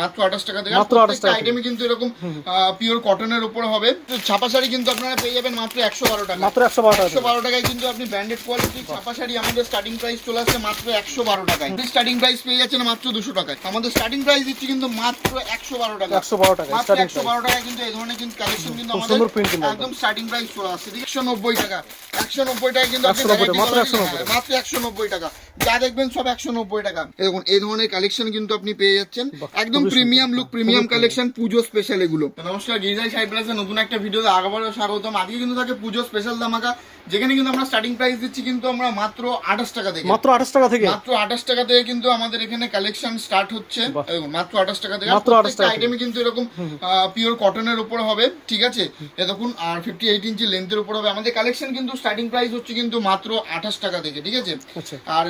মাত্র আঠাশ টাকা থেকে মাত্র 28 টাকা থেকে। কিন্তু এরকম পিওর কটনের উপর হবে। ছাপা শাড়ি কিন্তু আপনারা পেয়ে যাবেন মাত্র একশো বারো টাকা মাত্র একশো বারো একশো বারো টাকায় কিন্তু আপনি ব্র্যান্ডেড কোয়ালিটি ছাপা শাড়ি আমাদের স্টার্টিং প্রাইস চলে আসছে মাত্র একশো বারো টাকায়। স্টার্টিং প্রাইস পেয়ে যাচ্ছেন মাত্র দুশো টাকায়। আমাদের স্টার্টিং প্রাইস দিচ্ছি কিন্তু মাত্র একশো বারো টাকা একশো বারো টাকা মাত্র একশো বারো টাকায় কিন্তু এই ধরনের কিন্তু কালেকশন কিন্তু আমাদের একদম স্টার্টিং প্রাইস চলে আসছে। একশো নব্বই টাকা। একশো নব্বই টাকা কিন্তু আপনি 190 variety মাত্র colour- 190 মাত্র একশো নব্বই টাকা। যা দেখবেন সব একশো নব্বই টাকা। দেখুন এই ধরনের কালেকশন কিন্তু আপনি পেয়ে যাচ্ছেন। একদম premium look premium collection Puja special এগুলো। নমস্কার গিরিজাই সাই প্লাসে নতুন একটা ভিডিওতে আগাবারও স্বাগতম। আজকে কিন্তু থাকে পুজো স্পেশাল ধামাকা যেখানে কিন্তু আমরা স্টার্টিং প্রাইস দিচ্ছি কিন্তু আমরা মাত্র আঠাশ টাকা থেকে। মাত্র আঠাশ টাকা থেকে? মাত্র আঠাশ টাকা থেকে কিন্তু আমাদের এখানে কালেকশন স্টার্ট হচ্ছে। দেখুন, মাত্র আঠাশ টাকা থেকে। মাত্র 28 টাকা। আইটেমে কিন্তু এরকম পিওর কটনের উপর হবে ঠিক আছে? এ দেখুন আর ফিফটি এইট ইঞ্চি লেন্থের উপর হবে। আমাদের কালেকশন কিন্তু স্টার্টিং প্রাইস হচ্ছে কিন্তু মাত্র আঠাশ টাকা থেকে ঠিক আছে? আচ্ছা। আর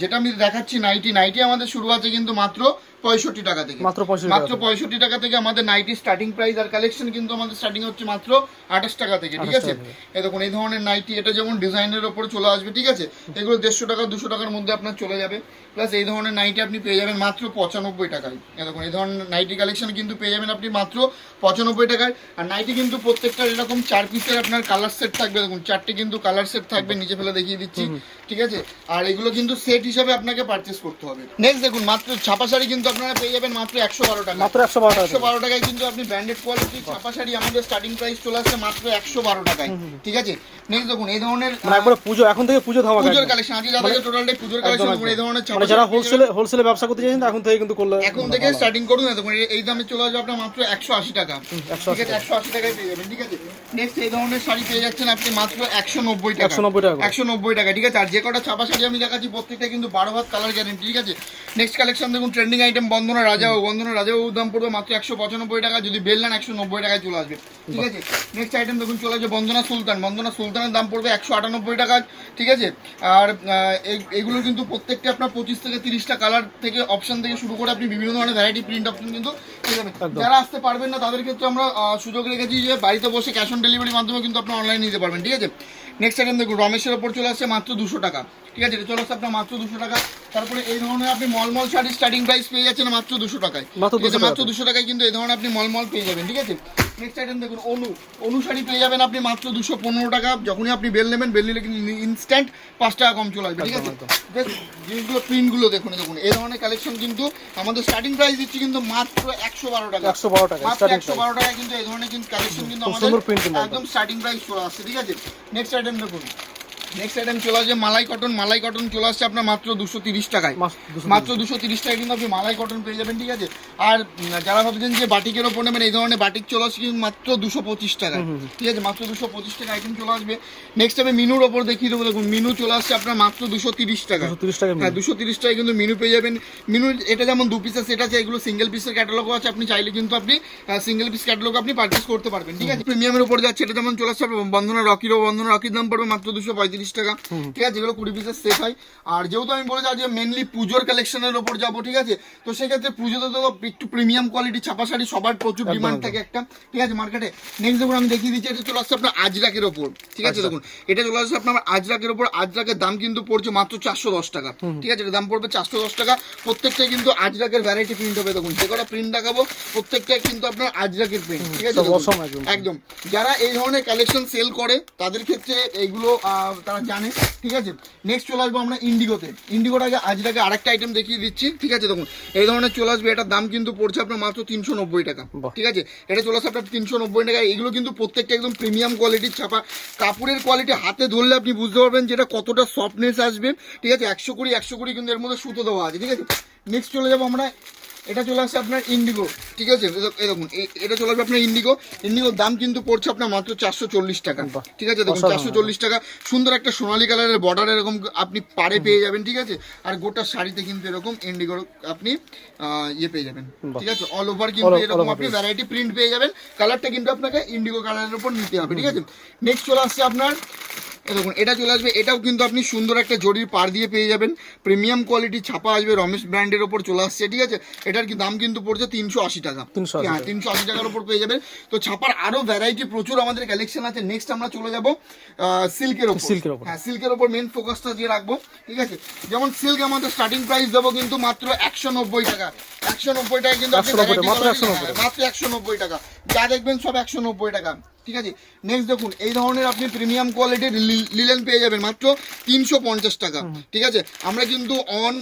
যেটা আমি দেখাচ্ছি নাইটি নাইটি আমাদের শুরু আছে কিন্তু মাত্র পঁয়ষট্টি টাকা থেকে। মাত্র মাত্র পঁয়ষট্টি টাকা থেকে আমাদের নাইটি স্টার্টিং প্রাইস আর কালেকশন কিন্তু আমাদের স্টার্টিং হচ্ছে মাত্র আঠাশ টাকা থেকে ঠিক আছে? এই দেখুন এই ধরনের নাইটি এটা যেমন ডিজাইনের ওপর চলে আসবে ঠিক আছে? এগুলো দেড়শো টাকা দুশো টাকার মধ্যে আপনার চলে যাবে। প্লাস এই ধরনের নাইটি আপনি পেয়ে যাবেন মাত্র পঁচানব্বই টাকায়। দেখুন এই ধরনের নাইটি কালেকশন কিন্তু পেয়ে যাবেন আপনি মাত্র পঁচানব্বই টাকায়। আর নাইটি কিন্তু প্রত্যেকটা এরকম চার পিসের আপনার কালার সেট থাকবে। দেখুন চারটে কিন্তু কালার সেট থাকবে নিচে ফেলে দেখিয়ে দিচ্ছি ঠিক আছে? আর এগুলো কিন্তু সেট হিসাবে আপনাকে পারচেস করতে হবে। নেক্সট দেখুন মাত্র ছাপা শাড়ি কিন্তু আপনারা পেয়ে যাবেন মাত্র একশো বারো টাকা মাত্র একশো বারো একশো বারো টাকায় কিন্তু আপনি ব্র্যান্ডেড কোয়ালিটি ছাপা শাড়ি আমাদের স্টার্টিং প্রাইস চলে আসছে মাত্র একশো বারো টাকায়। ঠিক আছে? নেক্সট দেখুন এই ধরনের মানে একবারে পুজো এখন থেকে পুজো ধামাকা পুজোর কালেকশন। আজকে যাদের টোটালটাই পুজোর কালেকশন। এই ধরনের ছাপা মানে যারা হোলসেলে হোলসেলে ব্যবসা করতে চাইছেন এখন থেকে কিন্তু করলে এখন থেকে স্টার্টিং করুন না দেখুন এই- দামে চলে আসবে আপনার মাত্র একশো আশি টাকা। ঠিক আছে? একশো আশি টাকায় পেয়ে যাবেন ঠিক আছে? নেক্সট এই ধরনের শাড়ি পেয়ে যাচ্ছেন আপনি মাত্র একশো নব্বই টাকা। 190 টাকা করে। একশো নব্বই টাকা ঠিক আছে? আর যে কটা ছাপা শাড়ি আমি দেখাচ্ছি প্রত্যেকটা কিন্তু বারো হাত কালার গ্যারেন্টি ঠিক আছে? নেক্সট কালেকশন দেখুন ট্রেন্ডিং আইটেম বন্দনা রাজাও বন্দনা রাজাও দাম পড়বে মাত্র একশো পঁচানব্বই টাকা যদি বেললান একশো নব্বই টাকায় চলে আসবে। ঠিক আছে? নেক্সট আইটেম দেখুন চলে আসবে বন্দনা সুলতান। বন্দনা সুলতানের দাম পড়বে একশো আটানব্বই টাকা ঠিক আছে? আর এগুলো কিন্তু প্রত্যেকটা আপনার পঁচিশ থেকে তিরিশটা কালার থেকে অপশন থেকে শুরু করে আপনি বিভিন্ন ধরনের ভ্যারাইটি প্রিন্ট অপশন কিন্তু। যারা আসতে পারবেন না তাদের ক্ষেত্রে আমরা সুযোগ রেখেছি যে বাড়িতে বসে ক্যাশ অন ডেলিভারির মাধ্যমে কিন্তু আপনি অনলাইন নিতে পারবেন ঠিক আছে? নেক্সট আইটেম দেখুন রমেশের ওপর চলে আসছে মাত্র দুশো টাকা। ঠিক আছে এটা চলে আসছে আপনার মাত্র দুশো টাকা। তারপরে এই ধরনের আপনি মলমল শাড়ি স্টার্টিং প্রাইস পেয়ে যাচ্ছেন মাত্র দুশো টাকায়। মাত্র। দুশো টাকায় কিন্তু এই ধরনের আপনি মলমল পেয়ে যাবেন ঠিক আছে? নেক্সট আইটেম দেখুন অনু। অনু শাড়ি পেয়ে যাবেন আপনি মাত্র দুশো পনেরো টাকা। যখনই আপনি বেল নেবেন বেল নিলে কিন্তু ইনস্ট্যান্ট পাঁচ টাকা কম চলে আসবে ঠিক আছে? জিনিসগুলো প্রিন্টগুলো দেখুন দেখুন। এই ধরনের কালেকশন কিন্তু আমাদের স্টার্টিং প্রাইস দিচ্ছি কিন্তু মাত্র একশো বারো টাকা। একশো বারো টাকা মাত্র একশো বারো টাকা কিন্তু এই ধরনের কিন্তু কালেকশন কিন্তু আমাদের একদম স্টার্টিং প্রাইস চলে আসছে ঠিক আছে? নেক্সট আইটেম দেখুন। নেক্সট আইটেম চলে আসছে মালাই কটন মালাই কটন চলে আসছে আপনার মাত্র দুশো তিরিশ টাকায়। মাত্র দুশো তিরিশ। টাকায় কিন্তু আপনি মালাই কটন পেয়ে যাবেন ঠিক আছে? আর যারা ভাবছেন যে বাটিকের ওপর নেবেন এই ধরনের বাটিক চলে আসছে কিন্তু মাত্র দুশো পঁচিশ টাকায়। ঠিক আছে? মাত্র দুশো পঁচিশ টাকা আইটেম চলে আসবে। নেক্সট আমি মিনুর ওপর দেখিয়ে দেবো। দেখুন মিনু চলে আসছে আপনার মাত্র দুশো তিরিশ টাকা দুশো তিরিশ টাকা হ্যাঁ দুশো তিরিশ টাকায় কিন্তু মিনু পেয়ে যাবেন। মেনু এটা যেমন দু পিসের সেট আছে এগুলো সিঙ্গেল পিসের ক্যাটালগও আছে। আপনি চাইলে কিন্তু আপনি সিঙ্গেল পিস ক্যাটালগ আপনি পারচেস করতে পারবেন ঠিক আছে? প্রিমিয়ামের উপর যাচ্ছে এটা যেমন চলে আসছে বন্ধনা রকিরও বন্ধনা রকির দাম পড়বে মাত্র দুশো পঁয়ত্রিশ টাকা। ঠিক আছে যেগুলো কুড়ি পিসের সেট হয়। আর যেহেতু আমি বলে যাচ্ছি মেনলি পুজোর কালেকশনের ওপর যাব ঠিক আছে তো সেক্ষেত্রে পুজোতে তো একটু প্রিমিয়াম কোয়ালিটি ছাপা শাড়ি সবার প্রচুর ডিমান্ড থাকে একটা। ঠিক আছে মার্কেটে নেক্সট দেখুন আমি দেখিয়ে দিচ্ছি এটা চলে আসছে আপনার আজরাকের ওপর। ঠিক আছে আচ্ছা। দেখুন এটা চলে আসছে আপনার আজরাকের ওপর। আজরাকের দাম কিন্তু পড়ছে মাত্র চারশো দশ টাকা। ঠিক আছে এটার দাম পড়বে চারশো দশ টাকা। প্রত্যেকটা কিন্তু আজরাকের ভ্যারাইটি প্রিন্ট হবে দেখুন যে কটা প্রিন্ট দেখাবো প্রত্যেকটাই কিন্তু আপনার আজরাকের প্রিন্ট ঠিক আছে একদম। যারা এই ধরনের কালেকশন সেল করে তাদের ক্ষেত্রে এইগুলো তারা জানে ঠিক আছে? নেক্সট চলে আসব আমরা ইন্ডিগোতে ইন্ডিগোর আগে আজরাকে আরেকটা আইটেম দেখিয়ে দিচ্ছি ঠিক আছে? দেখুন এই ধরনের চলে আসবে এটার দাম কিন্তু পড়ছে আপনার মাত্র তিনশো নব্বই টাকা ঠিক আছে? এটা চলে আসছে আপনার তিনশো নব্বই টাকা। এগুলো কিন্তু প্রত্যেকটা একদম প্রিমিয়াম কোয়ালিটির ছাপা। কাপড়ের কোয়ালিটি হাতে ধরলে আপনি বুঝতে পারবেন যেটা কতটা সফটনেস আসবে ঠিক আছে? একশো কুড়ি একশো কুড়ি কিন্তু এর মধ্যে সুতো দেওয়া আছে ঠিক আছে? নেক্সট চলে যাব আমরা এটা চলে আসছে আপনার ইন্ডিগো ঠিক আছে? দেখুন এটা চলে আসবে আপনার ইন্ডিগো ইন্ডিগোর দাম কিন্তু পড়ছে আপনার মাত্র চারশো চল্লিশ টাকা ঠিক আছে? দেখুন চারশো চল্লিশ টাকা সুন্দর একটা সোনালী কালারের বর্ডার এরকম আপনি পাড়ে পেয়ে যাবেন ঠিক আছে? আর গোটা শাড়িতে কিন্তু এরকম ইন্ডিগোর আপনি ইয়ে পেয়ে যাবেন ঠিক আছে? অল ওভার কিন্তু এরকম আপনি ভ্যারাইটি প্রিন্ট পেয়ে যাবেন। কালারটা কিন্তু আপনাকে ইন্ডিগো কালারের উপর নিতে হবে ঠিক আছে? নেক্সট চলে আসছে আপনার দেখুন এটা চলে আসবে। এটাও কিন্তু আপনি সুন্দর একটা জরির পার দিয়ে পেয়ে যাবেন। প্রিমিয়াম কোয়ালিটি ছাপা আসবে রমেশ ব্র্যান্ডের ওপর চলে আসছে ঠিক আছে? এটার কি দাম কিন্তু পড়ছে তিনশো আশি টাকা। হ্যাঁ তিনশো আশি টাকার উপর পেয়ে যাবেন। তো ছাপার আরও ভ্যারাইটি প্রচুর আমাদের কালেকশন আছে। নেক্সট আমরা চলে যাব সিল্কের ওপর। সিল্কের ওপর। হ্যাঁ সিল্কের ওপর মেন ফোকাসটা দিয়ে রাখব ঠিক আছে? যেমন সিল্ক আমাদের স্টার্টিং প্রাইস দেবো কিন্তু মাত্র একশো নব্বই টাকা। একশো নব্বই টাকা কিন্তু আপনি 190 variety মাত্র quality- 190 মাত্র একশো নব্বই টাকা। যা দেখবেন সব একশো নব্বই টাকা। ঠিক আছে? নেক্সট দেখুন এই ধরনের আপনি প্রিমিয়াম কোয়ালিটির লিলেন পেয়ে যাবেন মাত্র তিনশো পঞ্চাশ টাকা। ঠিক আছে? আমরা কিন্তু অন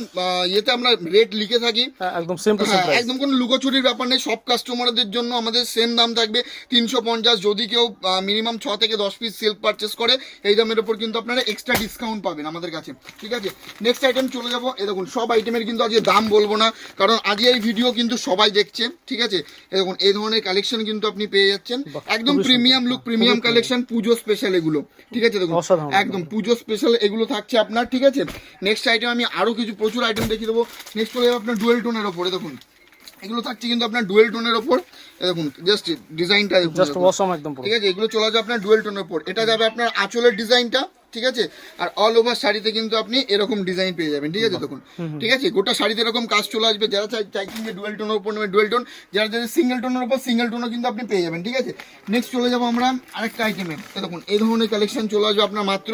ইয়েতে আমরা রেট লিখে থাকি। হ্যাঁ, একদম সেম হ্যাঁ, একদম কোনো লুকোচুরির ব্যাপার নেই। সব কাস্টমারদের জন্য আমাদের সেম দাম থাকবে তিনশো পঞ্চাশ। যদি কেউ মিনিমাম ছ থেকে দশ পিস সিল্ক পারচেস করে এই দামের উপর কিন্তু আপনারা এক্সট্রা ডিসকাউন্ট পাবেন আমাদের কাছে। ঠিক আছে? নেক্সট আইটেম চলে যাব। এ দেখুন সব আইটেমের কিন্তু আজকে দাম বলব না কারণ আজকে এই ভিডিও কিন্তু সবাই দেখছে। ঠিক আছে? এই দেখুন এই ধরনের কালেকশন কিন্তু আপনি পেয়ে যাচ্ছেন। একদম খুবই premium look premium collection Puja special এগুলো ঠিক আছে দেখুন? একদম পুজো স্পেশাল এগুলো থাকছে আপনার ঠিক আছে? নেক্সট আইটেম আমি আরও কিছু প্রচুর আইটেম দেখিয়ে দেবো। নেক্সট হলো আপনার ডুয়েল টোনের ওপরে দেখুন। এগুলো থাকছে কিন্তু আপনার ডুয়েল টোনের ওপর। দেখুন জাস্ট ডিজাইনটা দেখুন জাস্ট এরকম। একদম ঠিক আছে এগুলো চলে যাবে আপনার ডুয়েল টোনের ওপর। এটা যাবে আপনার আঁচলের ডিজাইনটা ঠিক আছে? আর অল ওভার শাড়িতে কিন্তু আপনি এরকম ডিজাইন পেয়ে যাবেন ঠিক আছে দেখুন ঠিক আছে? গোটা শাড়িতে এরকম কাজ চলে আসবে যারা চাই চাইছেন যে ডুয়েল টোনের উপর নেবে ডুয়েল টোন যারা যারা সিঙ্গেল টোনের উপর সিঙ্গেল টোনও কিন্তু আপনি পেয়ে যাবেন ঠিক আছে? নেক্সট চলে যাব আমরা আরেকটা আইটেমে দেখুন এই ধরনের কালেকশন চলে আসবে আপনার মাত্র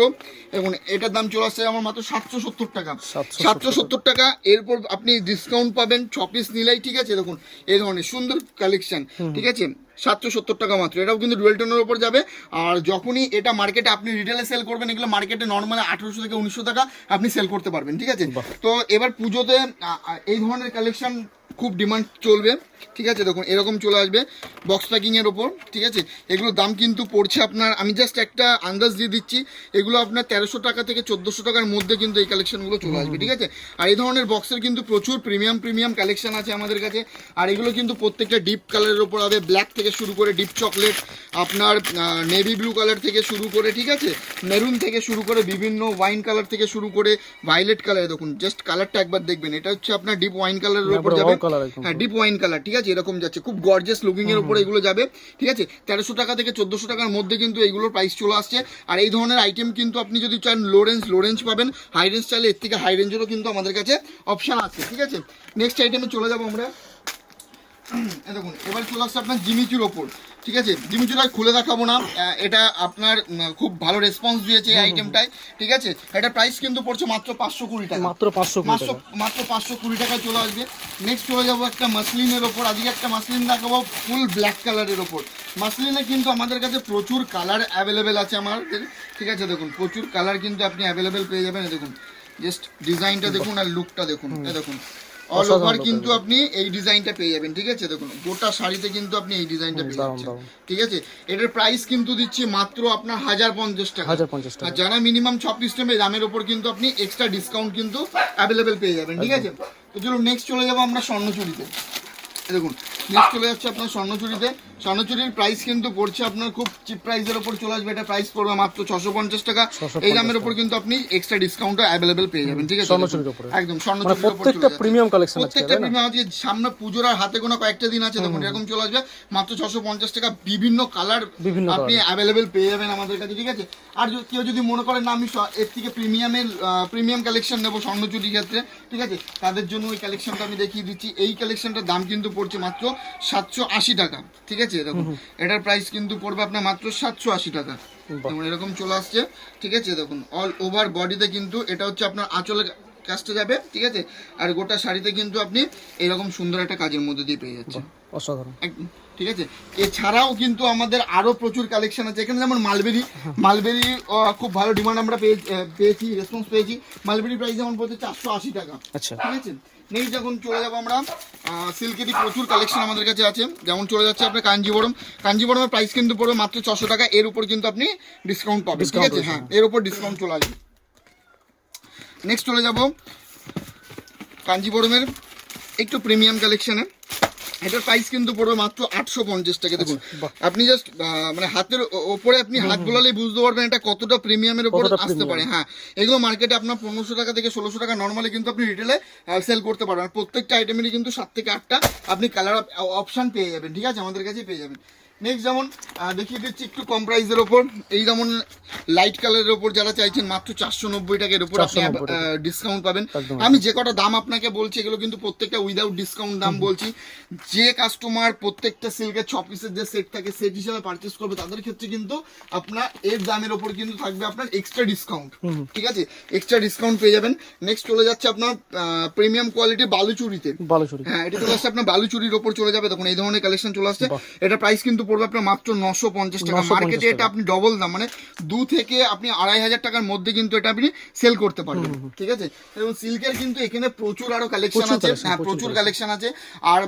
দেখুন এটার দাম চলে আসছে আমার মাত্র সাতশো সত্তর টাকা। সাতশো সত্তর টাকা। এরপর আপনি ডিসকাউন্ট পাবেন ছ পিস নিলেই ঠিক আছে? দেখুন এই ধরনের সুন্দর কালেকশন ঠিক আছে? সাতশো সত্তর টাকা মাত্র। এটাও কিন্তু ডুয়েল টোনের ওপর যাবে। আর যখনই এটা মার্কেটে আপনি রিটেলে সেল করবেন এগুলো মার্কেটে নর্মালি আঠারোশো থেকে উনিশশো টাকা আপনি সেল করতে পারবেন ঠিক আছে? তো এবার পুজোতে এই ধরনের কালেকশন খুব ডিমান্ড চলবে। ঠিক আছে? দেখুন এরকম চলে আসবে বক্স প্যাকিং এর ওপর ঠিক আছে? এগুলোর দাম কিন্তু পড়ছে আপনার আমি জাস্ট একটা আন্দাজ দিয়ে দিচ্ছি এগুলো আপনার তেরোশো টাকা থেকে চোদ্দোশো টাকার মধ্যে কিন্তু এই কালেকশনগুলো চলে আসবে ঠিক আছে? আর এই ধরনের বক্সের কিন্তু প্রচুর প্রিমিয়াম প্রিমিয়াম কালেকশন আছে আমাদের কাছে। আর এগুলো কিন্তু প্রত্যেকটা ডিপ কালারের ওপর হবে ব্ল্যাক থেকে শুরু করে ডিপ চকলেট আপনার নেভি ব্লু কালার থেকে শুরু করে ঠিক আছে? মেরুন থেকে শুরু করে বিভিন্ন ওয়াইন কালার থেকে শুরু করে ভাইলেট কালার দেখুন জাস্ট কালারটা একবার দেখবেন এটা হচ্ছে আপনার ডিপ ওয়াইন কালারের ওপর যাবে। হ্যাঁ ডিপ ওয়াইন কালার ঠিক আছে এরকম যাচ্ছে। খুব গর্জেস লুকিং এর উপরে এগুলো যাবে ঠিক আছে? তেরোশো টাকা থেকে চোদ্দশো টাকার মধ্যে কিন্তু এইগুলোর প্রাইস চলে আসছে। আর এই ধরনের আইটেম কিন্তু আপনি যদি চান লো রেঞ্জ লো রেঞ্জ পাবেন। হাই রেঞ্জ চাইলে এর থেকে হাই রেঞ্জেরও কিন্তু আমাদের কাছে অপশান আছে ঠিক আছে? নেক্সট আইটেমে চলে যাব আমরা। দেখুন এবার চলে আসছে আপনার জিমিচুর ওপর ঠিক আছে? জিমিচুর আর খুলে দেখাবো না এটা আপনার খুব ভালো রেসপন্স দিয়েছে এই আইটেমটাই ঠিক আছে? এটা প্রাইস কিন্তু পড়ছে মাত্র পাঁচশো কুড়ি টাকা। মাত্র পাঁচশো কুড়ি মাত্র পাঁচশো কুড়ি টাকায় চলে আসবে। নেক্সট চলে যাব একটা মাসলিনের ওপর। আজকে একটা মাসলিন দেখাবো ফুল ব্ল্যাক কালারের ওপর। মাসলিনে কিন্তু আমাদের কাছে প্রচুর কালার অ্যাভেলেবেল আছে আমাদের ঠিক আছে? দেখুন প্রচুর কালার কিন্তু আপনি অ্যাভেলেবেল পেয়ে যাবেন। দেখুন জাস্ট ডিজাইনটা দেখুন আর লুকটা দেখুন। দেখুন অল ওভার কিন্তু আপনি এই ডিজাইনটা পেয়ে যাবেন ঠিক আছে? দেখুন গোটা শাড়িতে কিন্তু আপনি এই ডিজাইনটা পেয়ে যাবেন যাচ্ছেন ঠিক আছে? এটার প্রাইস কিন্তু দিচ্ছি মাত্র আপনার হাজার পঞ্চাশ টাকা। হাজার পঞ্চাশ টাকা। আর যারা মিনিমাম ছ পিস নেবে দামের উপর কিন্তু আপনি এক্সট্রা ডিসকাউন্ট কিন্তু অ্যাভেলেবেল পেয়ে যাবেন ঠিক আছে? তো চলুন নেক্সট চলে যাব আমরা স্বর্ণচুরিতে দেখুন নেক্সট চলে যাচ্ছে আপনার স্বর্ণচুরিতে। স্বর্ণচুরির প্রাইস কিন্তু পড়ছে আপনার খুব চিপ প্রাইসের উপর চলে আসবে। এটা প্রাইস পড়বে মাত্র ছশো পঞ্চাশ টাকা। এই দামের উপর কিন্তু আপনি এক্সট্রা ডিসকাউন্ট অ্যাভেলেবেল পেয়ে যাবেন ঠিক আছে? স্বর্ণচুরির উপরে। একদম মানে স্বর্ণচুরির প্রত্যেকটা প্রিমিয়াম কালেকশন আছে প্রত্যেকটা প্রিমিয়াম আছে সামনে পুজোর আর হাতে কোনো কয়েকটা দিন আছে দেখুন এরকম চলে আসবে। মাত্র ছশো পঞ্চাশ টাকা বিভিন্ন কালার আপনি অ্যাভেলেবেল পেয়ে যাবেন আমাদের কাছে ঠিক আছে? আর কেউ যদি মনে করেন না আমি এর থেকে প্রিমিয়ামের প্রিমিয়াম কালেকশন নেব স্বর্ণচুরি ক্ষেত্রে ঠিক আছে? তাদের জন্য ওই কালেকশনটা আমি দেখিয়ে দিচ্ছি। এই কালেকশনটার দাম কিন্তু পড়ছে মাত্র সাতশো আশি টাকা। ঠিক আছে? দেখুন এটার প্রাইস কিন্তু পড়বে আপনার মাত্র সাতশো আশি টাকা। যেমন এরকম চলে আসছে। ঠিক আছে? দেখুন অল ওভার বডিতে কিন্তু এটা হচ্ছে আপনার আঁচলে কাজটা যাবে। ঠিক আছে? আর গোটা শাড়িতে কিন্তু আপনি এরকম সুন্দর একটা কাজের মধ্যে দিয়ে পেয়ে যাচ্ছেন। অসাধারণ। একদম। ঠিক আছে? এছাড়াও কিন্তু আমাদের আরও প্রচুর কালেকশন আছে। এখানে যেমন মালবেরি মালবেরি খুব ভালো ডিমান্ড আমরা পেয়ে- পেয়েছি রেসপন্স পেয়েছি। মালবেরি প্রাইস যেমন পড়ছে চারশো আশি টাকা। আচ্ছা। ঠিক আছে? নেক্সট যখন চলে যাব আমরা সিল্কেরই প্রচুর কালেকশন আমাদের কাছে আছে। যেমন চলে যাচ্ছে আপনার কাঞ্জিবরম। কাঞ্জিবরমের প্রাইস কিন্তু পড়বে মাত্র ছশো টাকা। এর উপর কিন্তু আপনি ডিসকাউন্ট পাবেন। ঠিক আছে? হ্যাঁ এর উপর ডিসকাউন্ট চলে আসবে। নেক্সট চলে যাব। কাঞ্জিবরমের একটু প্রিমিয়াম কালেকশনে এটার প্রাইস কিন্তু পড়বে মাত্র আটশো পঞ্চাশ টাকা। দেখুন আপনি জাস্ট মানে হাতের ওপরে আপনি হাত বোলালেই বুঝতে পারবেন এটা কতটা প্রিমিয়ামের উপর আসতে পারে। হ্যাঁ এগুলো মার্কেটে আপনার পনেরোশো টাকা থেকে ষোলোশো টাকা নর্মালি কিন্তু আপনি রিটেলে সেল করতে পারবেন। প্রত্যেকটা আইটেমেরই কিন্তু সাত থেকে আটটা আপনি কালার অপশন পেয়ে যাবেন ঠিক আছে? আমাদের কাছে পেয়ে যাবেন। নেক্সট যেমন দেখিয়ে দিচ্ছি একটু কম প্রাইসের ওপর। এই যেমন লাইট কালারের ওপর যারা চাইছেন মাত্র চারশো নব্বই টাকার ওপর আপনি ডিসকাউন্ট পাবেন। আমি যে কটা দাম আপনাকে বলছি এগুলো কিন্তু প্রত্যেকটা উইদাউট ডিসকাউন্ট দাম বলছি। যে কাস্টমার প্রত্যেকটা সিল্কের ছ পিসের যে সেট থাকে সেট হিসাবে পারচেস করবে তাদের ক্ষেত্রে কিন্তু আপনার এর দামের ওপর কিন্তু থাকবে আপনার এক্সট্রা ডিসকাউন্ট ঠিক আছে? এক্সট্রা ডিসকাউন্ট পেয়ে যাবেন। নেক্সট চলে যাচ্ছে আপনার প্রিমিয়াম কোয়ালিটি বালুচুরিতে। বালুচুরি। হ্যাঁ এটা চলে আসছে আপনার বালুচুরির ওপর চলে যাবে। তখন এই ধরনের কালেকশন চলে আসছে। এটা প্রাইস কিন্তু পড়বে আপনার মাত্র নশো পঞ্চাশ টাকা 950 মার্কেটে এটা আপনি ডবল দাম মানে দু থেকে আপনি আড়াই হাজার টাকার মধ্যে কিন্তু এটা আপনি সেল করতে পারবেন। ঠিক আছে? এবং সিল্কের কিন্তু এখানে প্রচুর আরও কালেকশন আছে। হ্যাঁ প্রচুর কালেকশন আছে। আর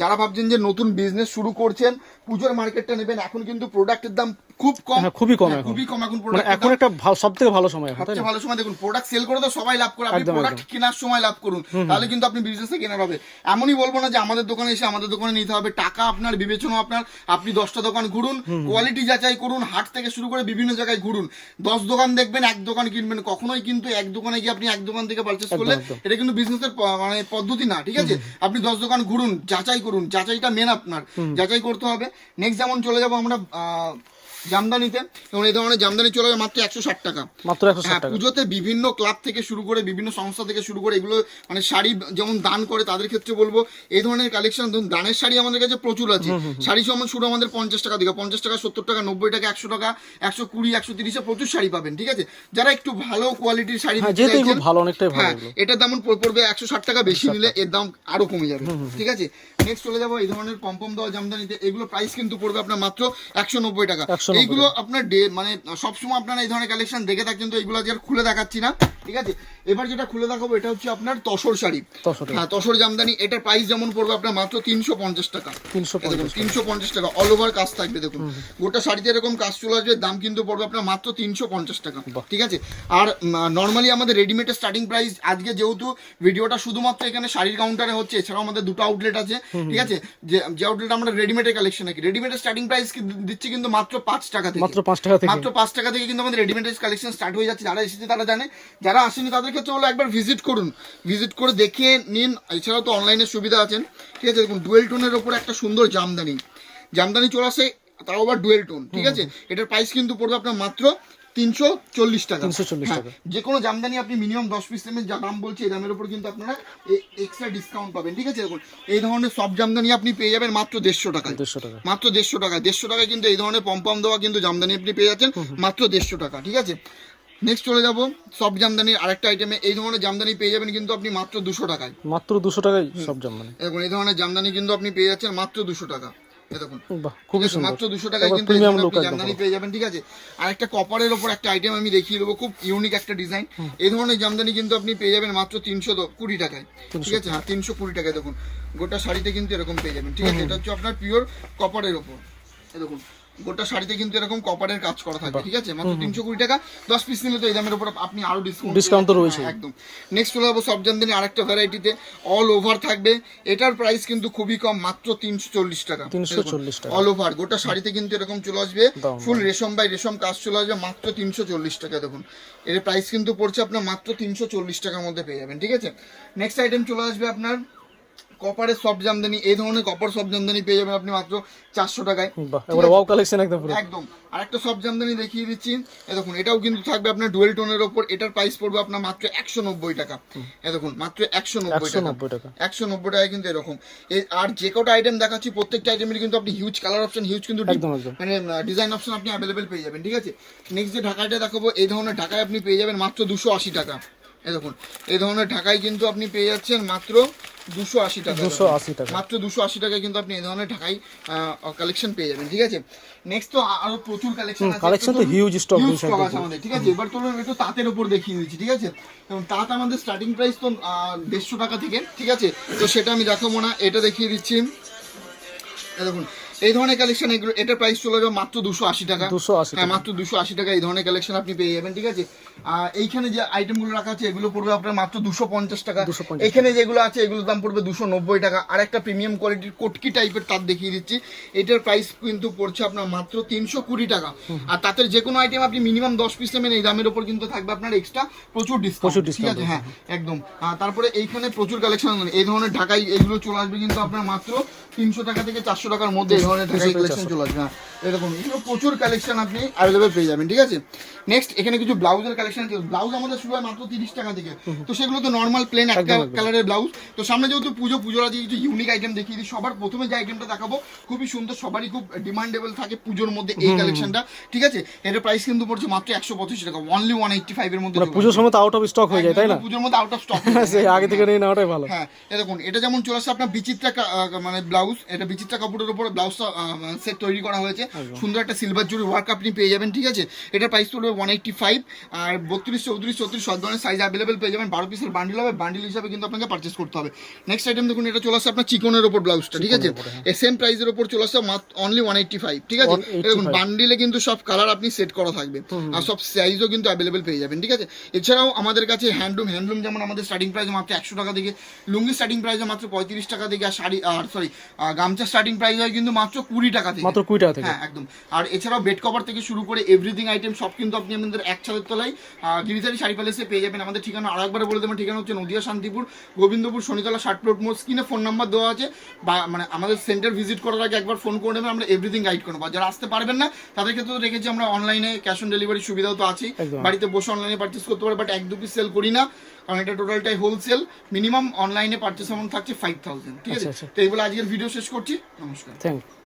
যারা ভাবছেন যে নতুন বিজনেস শুরু করছেন পুজোর মার্কেটটা নেবেন এখন কিন্তু প্রোডাক্টের দাম খুব কম। হ্যাঁ, খুবই কম হ্যাঁ, এখন। খুবই কম এখন মানে প্রোডাক্ট এখন একটা সব থেকে ভালো সময় এখন সবচেয়ে ভালো সময় দেখুন প্রোডাক্ট সেল করে তো সবাই লাভ করে আপনি প্রোডাক্ট কেনার সময় লাভ করুন। তাহলে কিন্তু আপনি বিজনেস বিজনেসে কেনার হবে। এমনই বলব না যে আমাদের দোকানে এসে আমাদের দোকানে নিতে হবে। টাকা আপনার বিবেচনা আপনার। আপনি দশটা দোকান ঘুরুন কোয়ালিটি যাচাই করুন হাট থেকে শুরু করে বিভিন্ন জায়গায় ঘুরুন। দশ দোকান দেখবেন এক দোকান কিনবেন। কখনোই কিন্তু এক দোকানে গিয়ে আপনি এক দোকান থেকে পারচেস করলে। এটা কিন্তু বিজনেসের মানে পদ্ধতি না ঠিক আছে? আপনি দশ দোকান ঘুরুন যাচাই করুন। যাচাইটা মেন আপনার। যাচাই করতে হবে। নেক্সট যেমন চলে যাব আমরা জামদানিতে এবং এই ধরনের জামদানি চলে যাবে মাত্র একশো ষাট টাকা। মাত্র একশো ষাট হ্যাঁ টাকা। পুজোতে বিভিন্ন ক্লাব থেকে শুরু করে বিভিন্ন সংস্থা থেকে শুরু করে এগুলো মানে শাড়ি যেমন দান করে তাদের ক্ষেত্রে বলব এই ধরনের কালেকশন ধরুন দানের শাড়ি আমাদের কাছে প্রচুর আছে। শাড়ি যেমন শুরু আমাদের পঞ্চাশ টাকা থেকে পঞ্চাশ টাকা সত্তর টাকা নব্বই টাকা একশো টাকা একশো কুড়ি একশো তিরিশে প্রচুর শাড়ি পাবেন ঠিক আছে? যারা একটু ভালো কোয়ালিটির শাড়ি হ্যাঁ ভালো অনেকটাই ভালো হ্যাঁ এটার দাম পড়বে একশো ষাট টাকা বেশি নিলে এর দাম আরও কমে যাবে ঠিক আছে? নেক্সট চলে যাব এই ধরনের পম্পম দেওয়া জামদানিতে এগুলো প্রাইস কিন্তু পড়বে আপনার মাত্র একশো নব্বই টাকা। 190 এইগুলো আপনার ডে- মানে সবসময় আপনারা এই ধরনের কালেকশন দেখে থাকছেন তো এইগুলো আজকে খুলে দেখাচ্ছি না। ঠিক আছে? এবার যেটা খুলে দেখাবো এটা হচ্ছে আপনার তসর শাড়ি। তসর। হ্যাঁ তসর জামদানি এটার প্রাইস যেমন পড়বে আপনার মাত্র তিনশো পঞ্চাশ টাকা। তিনশো পঞ্চাশ টাকা। অল ওভার কাজ থাকবে দেখুন। গোটা শাড়িতে এরকম কাজ চলে আসবে দাম কিন্তু পড়বে আপনার মাত্র তিনশো পঞ্চাশ টাকা ঠিক আছে? আর নর্মালি আমাদের রেডিমেডের স্টার্টিং প্রাইস আজকে যেহেতু ভিডিওটা শুধুমাত্র এখানে শাড়ির কাউন্টারে হচ্ছে এছাড়াও আমাদের দুটো আউটলেট আছে ঠিক আছে? যে যে আউটলেট আমরা রেডিমেডের কালেকশন নাকি রেডিমেডের স্টার্টিং প্রাইস দিচ্ছি কিন্তু মাত্র পাঁচ টাকা থেকে। মাত্র পাঁচ টাকা থেকে। মাত্র পাঁচ টাকা থেকে কিন্তু আমাদের রেডিমেড কালেকশন স্টার্ট হয়ে যাচ্ছে যারা এসেছে তারা জানে যারা আসেনি তাদের ক্ষেত্রে হলো একবার ভিজিট করুন। ভিজিট করে দেখে নিন। এছাড়াও তো অনলাইনে সুবিধা আছেন। ঠিক আছে দেখুন ডুয়েল টোনের ওপর একটা সুন্দর জামদানি। জামদানি চলে আসে তাও আবার ডুয়েল টোন ঠিক আছে? এটার প্রাইস কিন্তু পড়বে আপনার মাত্র তিনশো চল্লিশ টাকা। 340 হ্যাঁ, টাকা। যে কোনো জামদানি আপনি মিনিমাম দশ পিস নেবেন যা দাম বলছে এই দামের উপর কিন্তু আপনারা এক্সট্রা ডিসকাউন্ট পাবেন ঠিক আছে? দেখুন এই ধরনের সব জামদানি আপনি পেয়ে যাবেন মাত্র দেড়শো টাকায়। দেড়শো টাকা মাত্র দেড়শো টাকা দেড়শো টাকায় কিন্তু এই ধরনের পম্পম দেওয়া কিন্তু জামদানি আপনি পেয়ে যাচ্ছেন মাত্র দেড়শো টাকা ঠিক আছে? নেক্সট চলে যাব সব জামদানির আরেকটা আইটেমে এই ধরনের জামদানি পেয়ে যাবেন কিন্তু আপনি মাত্র দুশো টাকায়। মাত্র দুশো টাকায় সব জাম মানে দেখুন এই ধরনের জামদানি কিন্তু আপনি পেয়ে যাচ্ছেন মাত্র দুশো টাকা। দেখুন। বাহ খুবই সুন্দর। মাত্র দুশো টাকায় কিন্তু জামদানি পেয়ে যাবেন ঠিক আছে? আর একটা কপারের ওপর একটা আইটেম আমি দেখিয়ে দেবো খুব ইউনিক একটা ডিজাইন এই ধরনের জামদানি কিন্তু আপনি পেয়ে যাবেন মাত্র তিনশো কুড়ি টাকায়। ঠিক আছে? হ্যাঁ তিনশো কুড়ি টাকায় দেখুন। গোটা শাড়িতে কিন্তু এরকম পেয়ে যাবেন ঠিক আছে? এটা হচ্ছে আপনার পিওর কপারের ওপর। দেখুন। গোটা শাড়িতে কিন্তু এরকম কপারের কাজ করা থাকবে ঠিক আছে? মাত্র তিনশো কুড়ি টাকা দশ পিস নিলে তো এই দামের উপর আপনি আরও ডিসকাউন্ট Discount তো রয়েছেই। একদম। নেক্সট চলে যাব সব জামদানি আরেকটা ভ্যারাইটিতে অল ওভার থাকবে। এটার প্রাইস কিন্তু খুবই কম মাত্র তিনশো চল্লিশ টাকা। 340 টাকা। অল ওভার গোটা শাড়িতে কিন্তু এরকম চলে আসবে। ফুল রেশম বাই রেশম কাজ চলে আসবে মাত্র তিনশো চল্লিশ টাকা দেখুন। এর প্রাইস কিন্তু পড়ছে আপনার মাত্র তিনশো চল্লিশ টাকার মধ্যে পেয়ে যাবেন ঠিক আছে? নেক্সট আইটেম চলে আসবে আপনার কপারের সব জামদানি এই ধরনের কপার সব জামদানি পেয়ে যাবেন আপনি মাত্র চারশো টাকায়। ওয়াও কালেকশন একদম একদম। আরেকটা সব জামদানি দেখিয়ে দিচ্ছি। এ দেখুন এটাও কিন্তু থাকবে আপনার ডুয়েল টোনের ওপর। এটার প্রাইস পড়বে আপনার মাত্র একশো নব্বই টাকা। এ দেখুন মাত্র একশো নব্বই টাকা। একশো নব্বই টাকা। কিন্তু এরকম। আর যে কটা আইটেম দেখাচ্ছি প্রত্যেকটা আইটেমের কিন্তু আপনি হিউজ কালার অপশন হিউজ কিন্তু। মানে ডিজাইন অপশন আপনি অ্যাভেলেবেল পেয়ে যাবেন ঠিক আছে? নেক্সট যে ঢাকাইটা দেখাবো এই ধরনের ঢাকায় আপনি পেয়ে যাবেন মাত্র দুশো আশি টাকা। দেখুন এই ধরনের ঢাকায় কিন্তু আপনি পেয়ে যাচ্ছেন মাত্র দুশো আশি টাকা 280 টাকা। মাত্র দুশো আশি টাকায় কিন্তু আপনি এই ধরনের ঢাকাই কালেকশন পেয়ে যাবেন ঠিক আছে? নেক্সট তো আরও প্রচুর কালেকশন আছে collection তো হিউজ স্টক একদম। আছে আমাদের ঠিক আছে? এবার তোমরা একটু তাঁতের উপর দেখিয়ে দিচ্ছি ঠিক আছে? এবং তাঁত আমাদের স্টার্টিং প্রাইস তো দেড়শো টাকা থেকে ঠিক আছে? তো সেটা আমি দেখাবো না এটা দেখিয়ে দিচ্ছি। দেখুন এই ধরনের কালেকশন এগুলো এটার প্রাইস চলে যাবে মাত্র দুশো আশি টাকা। 280 হ্যাঁ মাত্র দুশো আশি টাকা এই ধরনের কালেকশন আপনি পেয়ে যাবেন ঠিক আছে? আর এইখানে যে আইটেমগুলো রাখা আছে এগুলো পড়বে আপনার মাত্র দুশো পঞ্চাশ টাকা। 250 এখানে যেগুলো আছে এগুলোর দাম পড়বে দুশো নব্বই টাকা। আর একটা প্রিমিয়াম কোয়ালিটির কোটকি টাইপের তার দেখিয়ে দিচ্ছি। এটার প্রাইস কিন্তু পড়ছে আপনার মাত্র তিনশো কুড়ি টাকা। আর তাদের যে কোনো আইটেম আপনি মিনিমাম দশ পিস নেবেন এই দামের উপর কিন্তু থাকবে আপনার এক্সট্রা প্রচুর ডিসকাউন্ট ঠিক আছে? হ্যাঁ একদম। তারপরে এইখানে প্রচুর কালেকশন এই ধরনের ঢাকাই এগুলো চলে আসবে কিন্তু আপনার মাত্র তিনশো টাকা থেকে চারশো টাকার মধ্যে। ধরনের কালেকশন চলে আসবে হ্যাঁ। এরকম এগুলো প্রচুর কালেকশন আপনি অ্যাভেলেবেল পেয়ে যাবেন ঠিক আছে? নেক্সট এখানে কিছু ব্লাউজের কালেকশন ব্লাউজ আমাদের শুরু হয় মাত্র তিরিশ টাকা থেকে। তো সেগুলো তো নর্মাল প্লেন একটা। কালারের ব্লাউজ তো সামনে যেহেতু পুজো পুজোর কিছু ইউনিক আইটেম দেখিয়ে দিই সবার প্রথমে যে আইটেমটা দেখাবো খুবই সুন্দর সবারই খুব ডিমান্ডেবল থাকে পুজোর মধ্যে এই কালেকশনটা ঠিক আছে? প্রাইস কিন্তু পড়ছে মাত্র একশো পঁচিশ টাকা অনলি ওয়ান এইটটি ফাইভ এর মধ্যে মানে পুজোর সময় তো আউট অফ স্টক হয়ে যায় তাই না? পুজোর মধ্যে আউট অফ স্টক আগে থেকে নিয়ে নেওয়াটাই ভালো। হ্যাঁ এ দেখুন এটা যেমন চলে আসছে আপনার বিচিত্রা মানে ব্লাউজ এটা বিচিত্রা কাপড়ের উপরে ব্লাউজটা সেট তৈরি করা হয়েছে। সুন্দর একটা সিলভার জুড়ি ওয়ার্ক আপনি পেয়ে যাবেন ঠিক আছে? এটার প্রাইস পড়বে ওয়ান এইটটি ফাইভ আর বত্রিশ চৌত্রিশ চৌত্রিশ সব ধরনের সাইজ অ্যাভেলেবেল পেয়ে যাবেন। বারো পিসের বান্ডিল হবে বান্ডিল হিসাবে কিন্তু আপনাকে পারচেস করতে হবে। নেক্সট আইটেম দেখুন এটা চলে আসছে আপনার চিকনের ওপর ব্লাউজটা ঠিক আছে? সেম প্রাইসের ওপর চলে আসছে অনলি ওয়ান এইটটি ফাইভ ঠিক আছে? 185 এ দেখুন বান্ডিলে কিন্তু সব কালার আপনি সেট করা থাকবে। আর সব সাইজও কিন্তু অ্যাভেলেবেল পেয়ে যাবেন ঠিক আছে? এছাড়াও আমাদের কাছে হ্যান্ডলুম হ্যান্ডলুম যেমন আমাদের স্টার্টিং প্রাইস মাত্র একশো টাকা থেকে লুঙ্গি স্টার্টিং প্রাইস মাত্র পঁয়ত্রিশ টাকা থেকে আর শাড়ি আর সরি গামছা স্টার্টিং প্রাইস হয় কিন্তু মাত্র কুড়ি টাকা থেকে। মাত্র কুড়ি টাকা থেকে। হ্যাঁ একদম। আর এছাড়াও বেড কভার থেকে শুরু করে এভরিথিং আইটেম সব কিন্তু আপনি আমাদের এক ছাদের তলায় শাড়ি প্যালেসে পেয়ে যাবেন। আমাদের ঠিকানা আর একবার বলে দেবেন ঠিকানা হচ্ছে নদিয়া শান্তিপুর গোবিন্দপুর শনিতলা ষাট প্লট মোড় স্ক্রিনে ফোন নাম্বার দেওয়া আছে। বা মানে আমাদের সেন্টার ভিজিট করার আগে একবার ফোন করে নেবেন আমরা এভরিথিং গাইড করব যারা আসতে পারবেন না তাদের ক্ষেত্রে তো রেখেছি আমরা অনলাইনে ক্যাশ অন ডেলিভারি সুবিধাও তো আছেই। বাড়িতে বসে অনলাইনে পার্চেস করতে পারে বাট এক দু পিস সেল করি না। কারণ এটা টোটালটাই হোলসেল মিনিমাম অনলাইনে পারচেস অ্যামাউন্ট থাকছে ফাইভ থাউজেন্ড ঠিক আছে? আচ্ছা, আচ্ছা। তো এইগুলো আজকের ভিডিও শেষ করছি নমস্কার। থ্যাংক